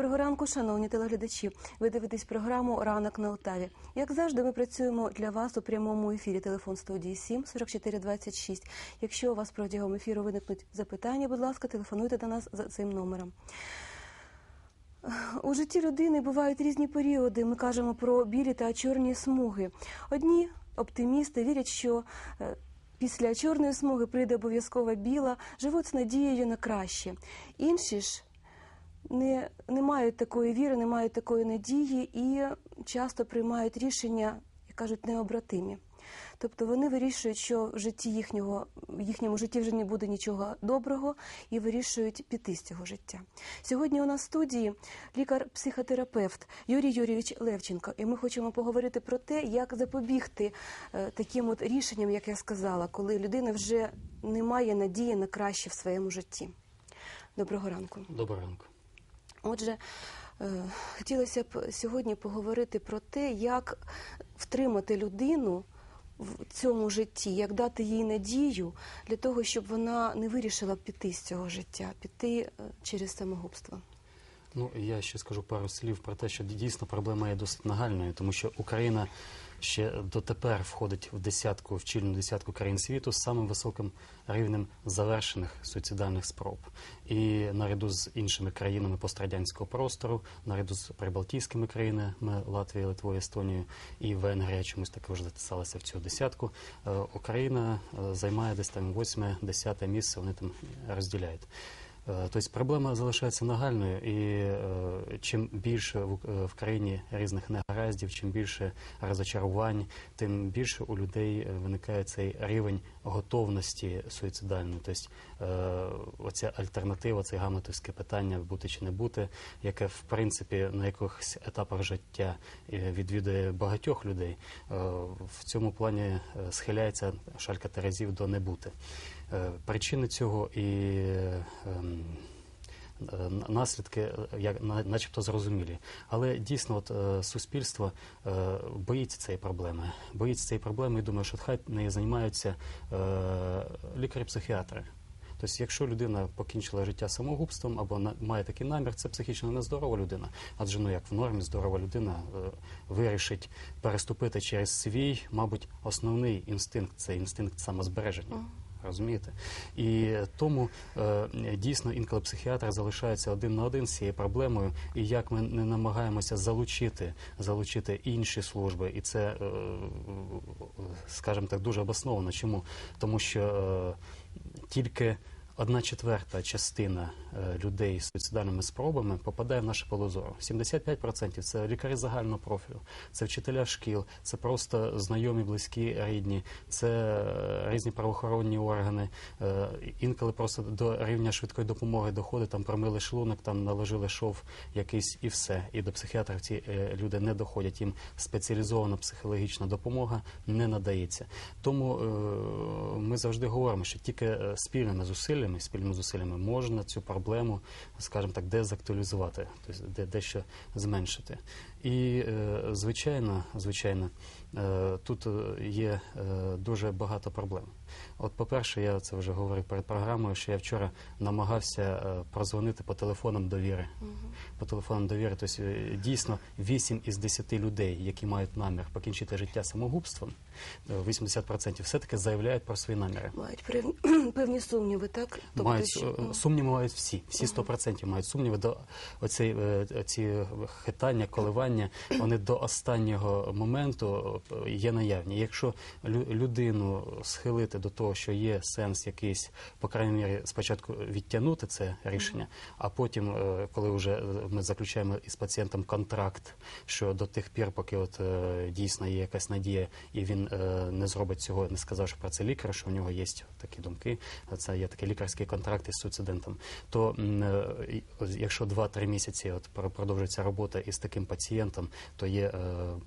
Доброго ранку, шановні телеглядачі. Ви дивитесь програму Ранок на Отаві. Як завжди, ми працюємо для вас у прямому ефірі. Телефон студії 7 44 26. Якщо у вас протягом ефіру виникнуть запитання, будь ласка, телефонуйте до нас за цим номером. У житті людини бувають різні періоди. Ми кажемо про білі та чорні смуги. Одні оптимісти вірять, що е, після чорної смуги прийде обов'язково біла, живуть з надією на краще. Інші ж не, не мають такої віри, не мають такої надії і часто приймають рішення, як кажуть, необратимі. Тобто вони вирішують, що в житті їхнього, в їхньому житті вже не буде нічого доброго і вирішують піти з цього життя. Сьогодні у нас в студії лікар-психотерапевт Юрій Юрійович Левченко, і ми хочемо поговорити про те, як запобігти е, таким от рішенням, як я сказала, коли людина вже не має надії на краще в своєму житті. Доброго ранку. Доброго ранку. Отже, е, хотілося б сьогодні поговорити про те, як втримати людину в цьому житті, як дати їй надію для того, щоб вона не вирішила піти з цього життя, піти е, через самогубство. Ну я ще скажу пару слів про те, що дійсно проблема є досить нагальною, тому що Україна ще дотепер входить в десятку, в чільну десятку країн світу з самим високим рівнем завершених суїцидальних спроб. І наряду з іншими країнами пострадянського простору, наряду з прибалтійськими країнами Латвією, Литвою, Естонією і Венгрія чомусь також затисалася в цю десятку. е, Україна е, займає десь там восьме, десяте місце. Вони там розділяють. Е, Тобто проблема залишається нагальною, і е, чим більше в, е, країні різних негараздів, чим більше розочарувань, тим більше у людей виникає цей рівень готовності суїцидальної. Тобто оця альтернатива, це гамлетовське питання бути чи не бути, яке в принципі на якихось етапах життя е, відвідує багатьох людей, е, в цьому плані е, схиляється шалька Терезів до не бути. Е, Причини цього і е, ем, е, наслідки, е, як начебто зрозумілі. Але дійсно, от е, суспільство е, боїться цієї проблеми. Боїться цієї проблеми і думає, що хай нею займаються е, лікарі-психіатри. Тобто, якщо людина покінчила життя самогубством або на- має такий намір, це психічно нездорова людина. Адже ну як в нормі здорова людина е, вирішить переступити через свій, мабуть, основний інстинкт це інстинкт самозбереження. Розумієте? І тому е, дійсно інколи психіатр залишається один на один з цією проблемою, і як ми не намагаємося залучити, залучити інші служби, і це, е, скажімо так, дуже обосновано. Чому? Тому що е, тільки одна четверта частина е, людей з суїцидальними спробами попадає в наше поле зору. 75% – це лікарі загального профілю, це вчителя шкіл, це просто знайомі, близькі, рідні, це е, різні правоохоронні органи. Е, Інколи просто до рівня швидкої допомоги доходить, там промили шлунок, там наложили шов якийсь і все. І до психіатрів ці люди не доходять. Їм спеціалізована психологічна допомога не надається. Тому ми завжди говоримо, що тільки спільними зусиллями, спільними зусиллями можна цю проблему, скажімо так, дезактуалізувати, тобто де, дещо зменшити. І е, звичайно, звичайно, тут е, є е, дуже багато проблем. От, по-перше, я це вже говорив перед програмою, що я вчора намагався е, прозвонити по телефонам довіри. По телефонам довіри, тобто е, дійсно 8 із 10 людей, які мають намір покінчити життя самогубством, е, 80% все-таки заявляють про свої наміри. Мають пев- певні сумніви, так? мають що- е, сумніви мають всі, всі 100% мають сумніви до оцей, е, ці хитання, коливання. Вони до останнього моменту е, є наявні. Якщо лю- людину схилити до того, що є сенс якийсь, по крайній мірі, спочатку відтягнути це рішення, а потім, е, коли вже е, ми заключаємо із пацієнтом контракт, що до тих пір, поки от е, дійсно є якась надія, і він е, не зробить цього, не сказавши про це лікар, що в нього є такі думки, це є такий лікарський контракт із суїцидентом, то е, якщо 2-3 місяці от пр- продовжується робота із таким пацієнтом, то є е,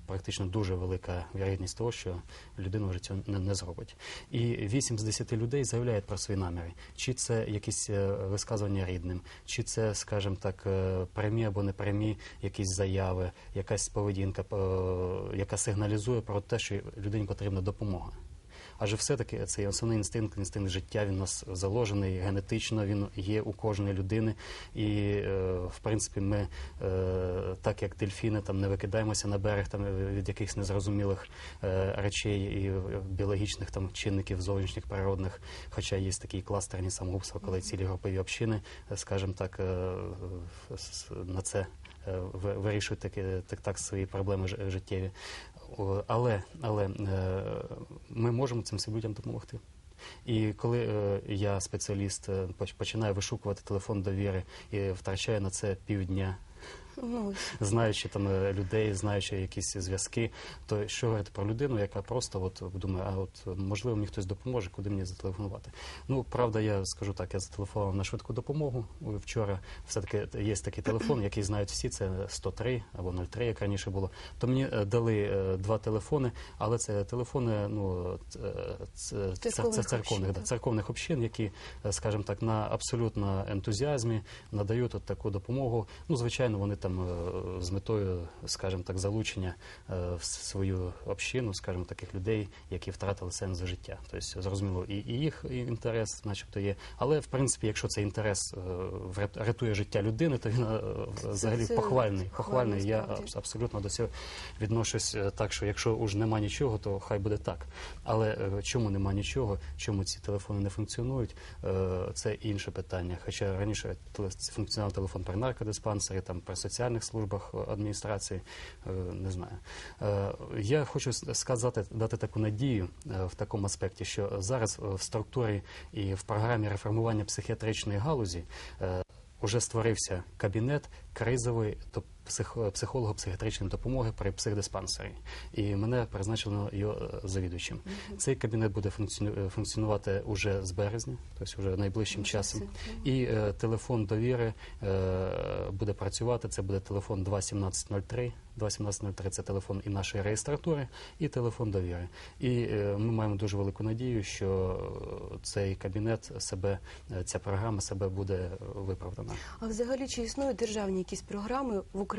практично дуже велика вірогідність того, що людина вже цього не, не зробить. І 8 з 10 людей заявляють про свої наміри. Чи це якісь е, висказування рідним, чи це, скажімо так, е, прямі або непрямі якісь заяви, якась поведінка, е, яка сигналізує про те, що людині потрібна допомога. Адже все-таки цей основний інстинкт, інстинкт життя, він у нас заложений генетично, він є у кожної людини. І, е, в принципі, ми, е, так як дельфіни, там не викидаємося на берег там, від якихось незрозумілих е, речей і біологічних там чинників зовнішніх природних, хоча є такі кластерні самогубства, коли цілі групові общини, скажімо так, на це вирішують таки, так, так свої проблеми життєві. Але, але е, ми можемо цим всім людям допомогти. І коли е, я, спеціаліст, е, поч- починаю вишукувати телефон довіри і втрачаю на це півдня, Ну, знаючи там е, людей, знаючи якісь зв'язки, то що говорити про людину, яка просто от думає, а от можливо мені хтось допоможе, куди мені зателефонувати. Ну правда, я скажу так, я зателефонував на швидку допомогу вчора. Все таки є такий телефон, який знають всі. Це 103 або 03, як раніше було. То мені е, дали е, два телефони, але це телефони, ну це, це, Церковних це церковних, общин, да, церковних общин, які, скажімо так, на абсолютно ентузіазмі надають от таку допомогу. Ну, звичайно, вони там е, з метою, скажімо так, залучення е, в свою общину, скажімо, таких людей, які втратили сенс життя. Тобто, зрозуміло, і, і їх інтерес, начебто, є. Але в принципі, якщо цей інтерес е, рятує життя людини, то він взагалі це похвальний. Похвальний. Я абсолютно до цього відношусь так, що якщо уж нема нічого, то хай буде так. Але чому нема нічого, чому ці телефони не функціонують, це інше питання. Хоча раніше функціонував телефон при наркодиспансері, там при соціальних службах е, адміністрації, е, не знаю. Е, Я хочу сказати, дати таку надію в такому аспекті, що зараз в структурі і в програмі реформування психіатричної галузі вже створився кабінет кризової то психо- психолого-психіатричної допомоги при психдиспансері. І мене призначено його е, завідувачем. Цей кабінет буде е, функціонувати уже з березня, тобто вже найближчим Нічого часом. І е, телефон довіри е, буде працювати. Це буде телефон 21703. 21703 – це телефон і нашої реєстратури, і телефон довіри. І е, ми маємо дуже велику надію, що цей кабінет себе, е, ця програма себе буде виправдана. А взагалі чи існують державні якісь програми в Україні,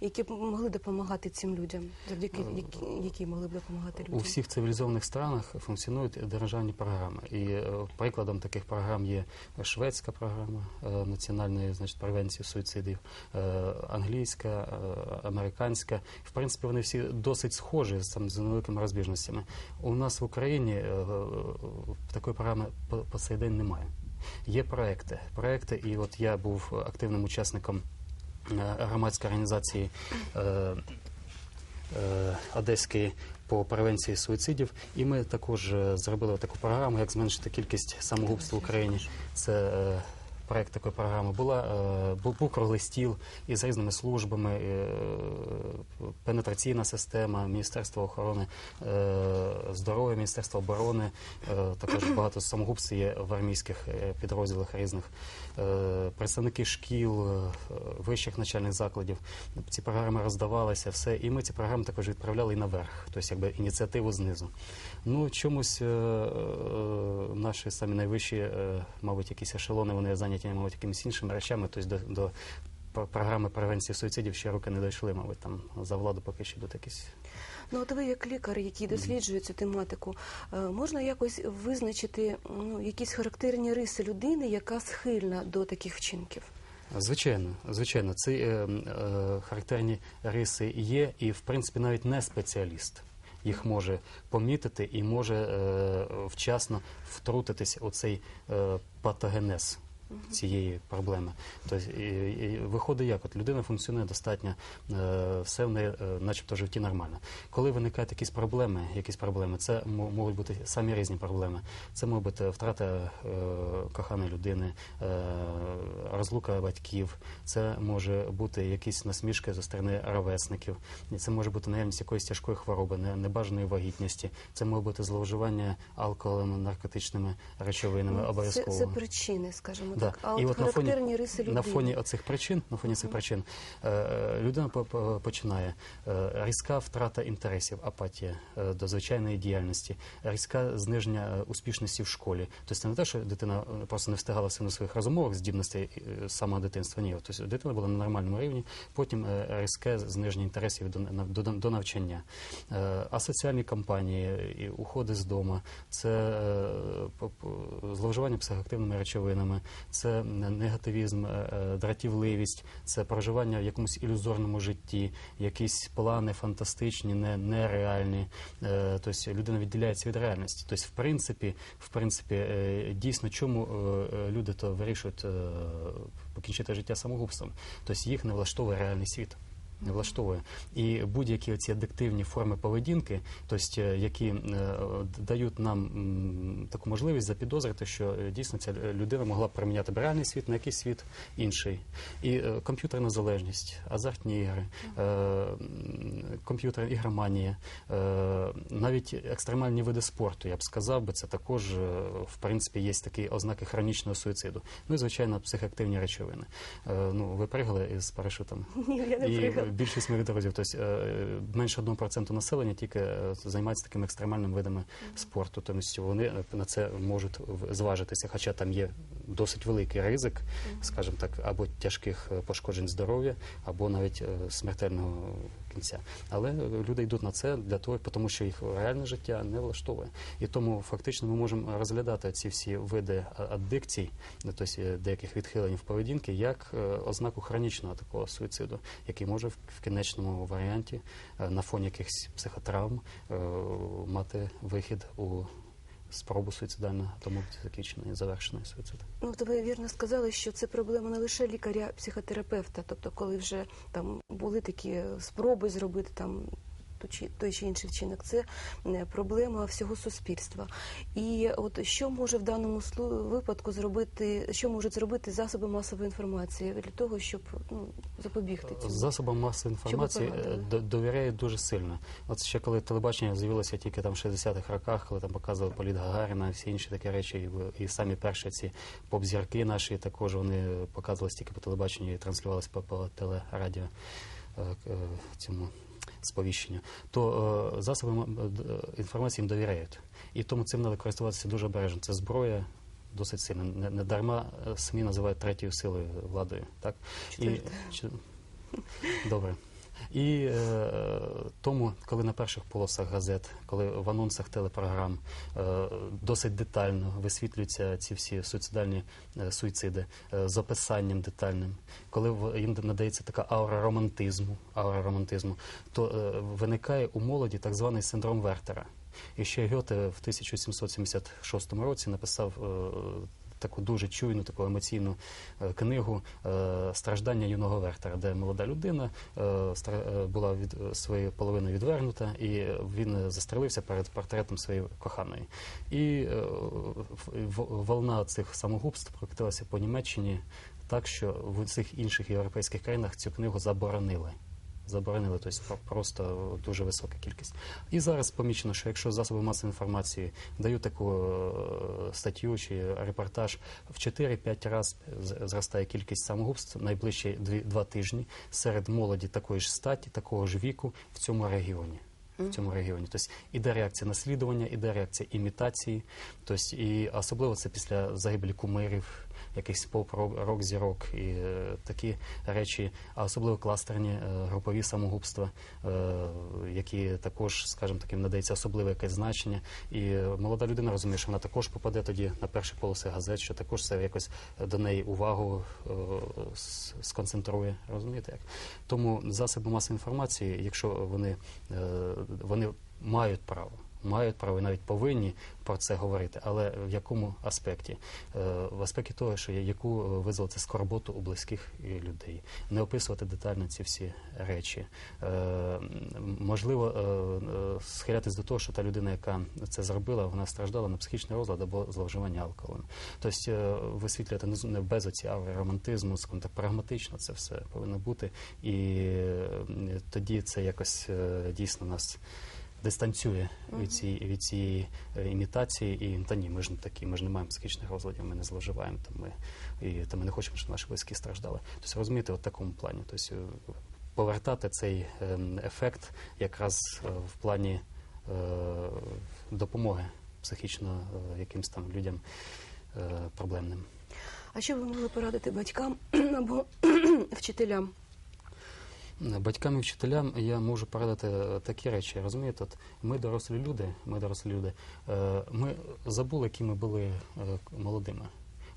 які б могли допомагати цим людям, завдяки які, які могли б допомагати людям? У всіх цивілізованих странах функціонують державні програми. І е, прикладом таких програм є шведська програма е, національної значить, превенції суїцидів, е, англійська, е, американська. В принципі, вони всі досить схожі з там з невеликими розбіжностями. У нас в Україні е, е, такої програми по, по цей день немає. Є проекти. Проекти, і от я був активним учасником е, громадської організації. е, е, Одеської по превенції суїцидів. І ми також зробили таку програму, як зменшити кількість самогубств в Україні. Це проект такої програми. Була е, був, був круглий стіл із різними службами, е, пенетраційна система, Міністерство охорони е, здоров'я, Міністерство оборони. Також багато самогубств є в армійських підрозділах різних. Представники шкіл, вищих навчальних закладів. Ці програми роздавалися, все. І ми ці програми також відправляли і наверх, тобто якби ініціативу знизу. Ну, чомусь наші самі найвищі, мабуть, якісь ешелони, вони зайняті, мабуть, якимись іншими речами, тобто до, до програми превенції суїцидів ще руки не дійшли, мабуть, там за владу поки що йдуть якісь. Ну, от ви як лікар, який досліджує цю тематику, е, можна якось визначити ну, якісь характерні риси людини, яка схильна до таких вчинків? Звичайно, звичайно, ці е, е, характерні риси є, і в принципі навіть не спеціаліст їх може помітити і може е, вчасно втрутитись у цей е, патогенез цієї проблеми. Тобто, і, і виходить як? От людина функціонує достатньо, е, все в неї, е, начебто, в житті нормально. Коли виникають якісь проблеми, якісь проблеми, це мо- можуть бути самі різні проблеми. Це може бути втрата е, коханої людини, е, розлука батьків, це може бути якісь насмішки зі сторони ровесників, це може бути наявність якоїсь тяжкої хвороби, не- небажаної вагітності, це може бути зловживання алкоголем, наркотичними речовинами Ну, це, обов'язково. це причини, скажімо Да. А І от от на фоні- риси людини. На фоні оцих причин, на фоні цих причин, е, людина по- по- починає е, різка втрата інтересів, апатія е, до звичайної діяльності, різка зниження успішності в школі. Тобто не те, що дитина е, просто не встигала все на своїх розумових здібностей е, самого дитинства. Ні, тобто дитина була на нормальному рівні, потім е, різке зниження інтересів до, до, до навчання. Е, Асоціальні кампанії, і уходи з дому, це зловживання психоактивними речовинами, це негативізм, е, е, дратівливість, це проживання в якомусь ілюзорному житті, якісь плани фантастичні, не, нереальні. Е, Тобто людина відділяється від реальності. Тобто, в принципі, в принципі, дійсно, чому люди то вирішують покінчити життя самогубством? Тобто їх не влаштовує реальний світ. Не влаштовує і будь-які ці адиктивні форми поведінки, тобто, е, які е, дають нам таку можливість запідозрити, що е, дійсно ця людина могла б реальний світ на якийсь світ інший. І комп'ютерна залежність, азартні ігри, е, м, комп'ютер, ігроманія, навіть екстремальні види спорту, я б сказав би, це також в принципі є такі ознаки хронічного суїциду. Ну і звичайно, психоактивні речовини. Ну, ви пригали із парашутом. Ні, я не пригала. Більшість моїх друзів, тобто е, менше 1% населення тільки займається такими екстремальними видами спорту. Тобто вони е, на це можуть зважитися, хоча там є досить великий ризик, скажімо так, або тяжких е, пошкоджень здоров'я, або навіть е, смертельного кінця. Але люди йдуть на це для того, тому що їх реальне життя не влаштовує. І тому фактично ми можемо розглядати ці всі види аддикцій, ну, тобто е, деяких відхилень в поведінки, як е, ознаку хронічного такого суїциду, який може в, кінечному варіанті е, на фоні якихось психотравм мати вихід у спробу суїцидальну, тому закінчений завершений суїцид. Ну, то ви вірно сказали, що це проблема не лише лікаря-психотерапевта, тобто, коли вже там були такі спроби зробити там. Чи- Той чи інший вчинок, це е, проблема всього суспільства. І от що може в даному випадку зробити, що можуть зробити засоби масової інформації для того, щоб ну, запобігти цьому? Засобам масової інформації е, до- довіряють дуже сильно. От ще коли телебачення з'явилося тільки там в 60-х роках, коли там показували політ Гагаріна, всі інші такі речі, і, самі перші ці поп-зірки наші також вони показувалися тільки по телебаченню і транслювалися по, по телерадіо е, цьому сповіщенню, то е, засоби е, е, інформації їм довіряють. І тому цим треба користуватися дуже обережно. Це зброя. Досить сильна. Не, не дарма е, СМІ називають третьою силою владою. Так? І, чи- Добре. І е, тому, коли на перших полосах газет, коли в анонсах телепрограм е, досить детально висвітлюються ці всі суїцидальні е, суїциди е, з описанням детальним, коли в- їм надається така аура романтизму, аура романтизму, то е, виникає у молоді так званий синдром Вертера. І ще Гьоте в 1776 році написав е, таку дуже чуйну, таку емоційну е, книгу е, Страждання юного Вертера, де молода людина е, була від своєї половини відвернута, і він застрелився перед портретом своєї коханої. І волна цих самогубств прокотилася по Німеччині так, що в цих інших європейських країнах цю книгу заборонили. Заборонили, тобто просто дуже висока кількість. І зараз помічено, що якщо засоби масової інформації дають таку е, статтю чи репортаж, в 4-5 разів зростає кількість самогубств найближчі дві, два тижні серед молоді такої ж статі, такого ж віку в цьому регіоні. В цьому регіоні. Тобто іде реакція наслідування, іде реакція імітації. Тобто, і особливо це після загибелі кумирів, якихось поп-рок зірок і е, такі речі, а особливо кластерні е, групові самогубства, е, які також, скажімо таким, надається особливе якесь значення. І молода людина розуміє, що вона також попаде тоді на перші полоси газет, що також це якось до неї увагу сконцентрує. Розумієте як? Тому засоби масової інформації, якщо вони, вони мають право. Мають право і навіть повинні про це говорити, але в якому аспекті? Е, В аспекті того, що яку е, визвати скорботу у близьких е, людей, не описувати детально ці всі речі. Можливо, схилятись до того, що та людина, яка це зробила, вона страждала на психічний розлад або зловживання алкоголем. Тобто висвітлювати не без оці аури романтизму, скажімо так, прагматично це все повинно бути. І тоді це якось дійсно нас дистанціює від цієї від цієї е, імітації. І та ні, ми ж не такі, ми ж не маємо психічних розладів, ми не зловживаємо. Там ми і та ми не хочемо, щоб наші близькі страждали. Тобто розумієте, от такому плані. Тобто е, повертати цей ем, ефект якраз е, в плані допомоги психічно якимсь там людям проблемним. А що ви могли порадити батькам або вчителям? Батькам і вчителям я можу порадити е, такі речі. Розумієте, от ми дорослі люди, ми дорослі люди. е, Ми забули, які ми були е, молодими.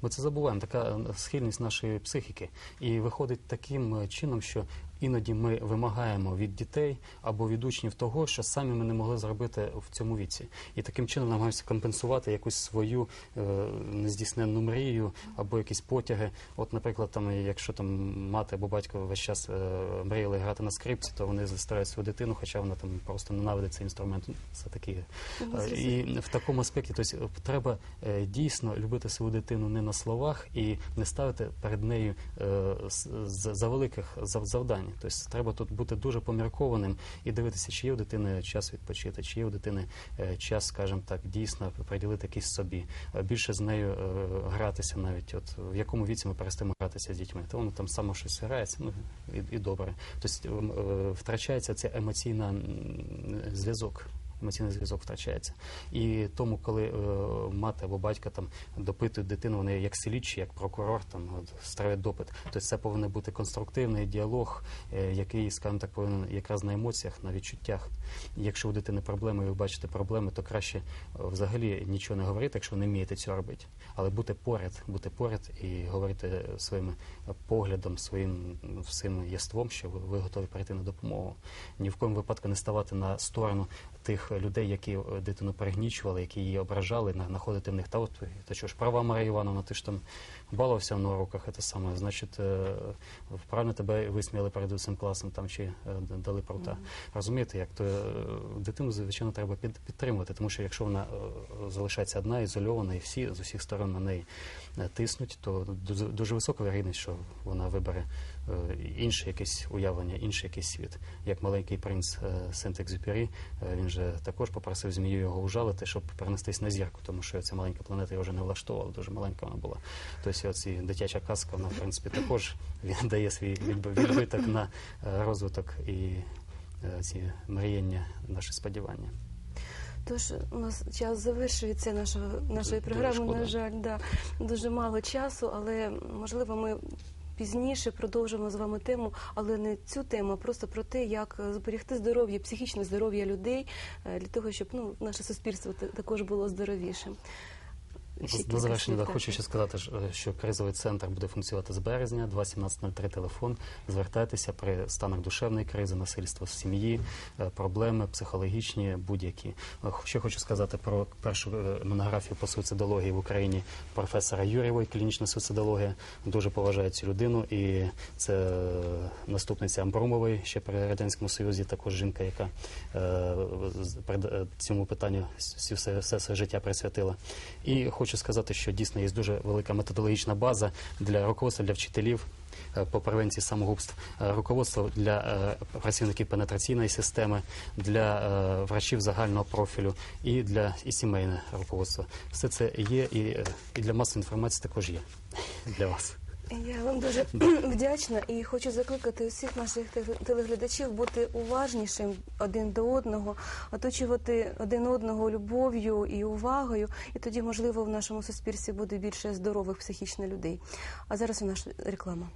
Ми це забуваємо, така схильність нашої психіки. І виходить таким чином, що іноді ми вимагаємо від дітей або від учнів того, що самі ми не могли зробити в цьому віці. І таким чином намагаємося компенсувати якусь свою е, нездійсненну мрію або якісь потяги. От, наприклад, там, якщо там мати або батько весь час е, мріяли грати на скрипці, то вони заставляють свою дитину, хоча вона там просто ненавидить цей інструмент. Це такі. Е, І в такому аспекті, тобто, треба е, дійсно любити свою дитину не на словах і не ставити перед нею е, за великих зав- завдань. Тобто треба тут бути дуже поміркованим і дивитися, чи є у дитини час відпочити, чи є у дитини е, час, скажімо так, дійсно приділити якийсь собі, Е, більше з нею е, гратися навіть. От в якому віці ми перестаємо гратися з дітьми, то воно там само щось грається, ну і, і добре. Тобто втрачається ця емоційна зв'язок. Емоційний зв'язок втрачається. І тому, коли е, мати або батько там допитують дитину, вони як слідчі, як прокурор, там ставлять допит. Тобто це повинен бути конструктивний діалог, е, який, скажімо так, повинен якраз на емоціях, на відчуттях. Якщо у дитини проблеми, і ви бачите проблеми, то краще е, взагалі нічого не говорити, якщо ви не вмієте цього робити. Але бути поряд, бути поряд і говорити своїм поглядом, своїм всім єством, що ви, ви готові прийти на допомогу. Ні в коєму випадку не ставати на сторону тих людей, які е, дитину перегнічували, які її ображали, знаходити в них. Та от та що ж права Марія Івановна, ти ж там балувався на уроках, це саме, значить, е, правильно тебе висміяли перед усім класом там чи е, дали прута. Розумієте, як то е, дитину, звичайно, треба під, підтримувати, тому що якщо вона е, залишається одна, ізольована, і всі з усіх сторон на неї е, тиснуть, то дуже, висока вірогідність, що вона вибере е, інше якесь уявлення, інший якийсь світ. Як маленький принц е, Сент-Екзюпері, е, він же також попросив змію його ужалити, щоб перенестись на зірку, тому що ця маленька планета його вже не влаштовувала, дуже маленька вона була. Тобто оці дитяча казка, вона, в принципі, також він дає свій відб- відбиток на розвиток і ці мріяння, наші сподівання. Тож у нас час завершується нашого нашої програми. На жаль, да дуже мало часу, але можливо ми. Пізніше продовжимо з вами тему, але не цю тему, а просто про те, як зберігти зберегти здоров'я, психічне здоров'я людей е, для того, щоб ну наше суспільство та- також було здоровішим. До завершення да, хочу ще сказати, е, що кризовий центр буде функціонувати з березня, 21703 телефон. Звертайтеся при станах душевної кризи, насильства в сім'ї, е, проблеми психологічні, будь-які. Е, Ще хочу сказати про першу монографію по суїцидології в Україні професора Юрєвої, клінічна суїцидологія. Дуже поважаю цю людину, і це наступниця Амбромової ще при радянському союзі, також жінка, яка е, цьому питанню все, все своє життя присвятила. І хочу сказати, що дійсно є дуже велика методологічна база для руководства для вчителів. е, По превенції самогубств, е, руководство для е, працівників пенетраційної системи, для врачів загального профілю і для і сімейне руководство. Все це є, і, і для масової інформації також є для вас. Я вам дуже вдячна і хочу закликати усіх наших теле- телеглядачів бути уважнішим один до одного, оточувати один одного любов'ю і увагою, і тоді, можливо, в нашому суспільстві буде більше здорових психічно людей. А зараз у нас реклама.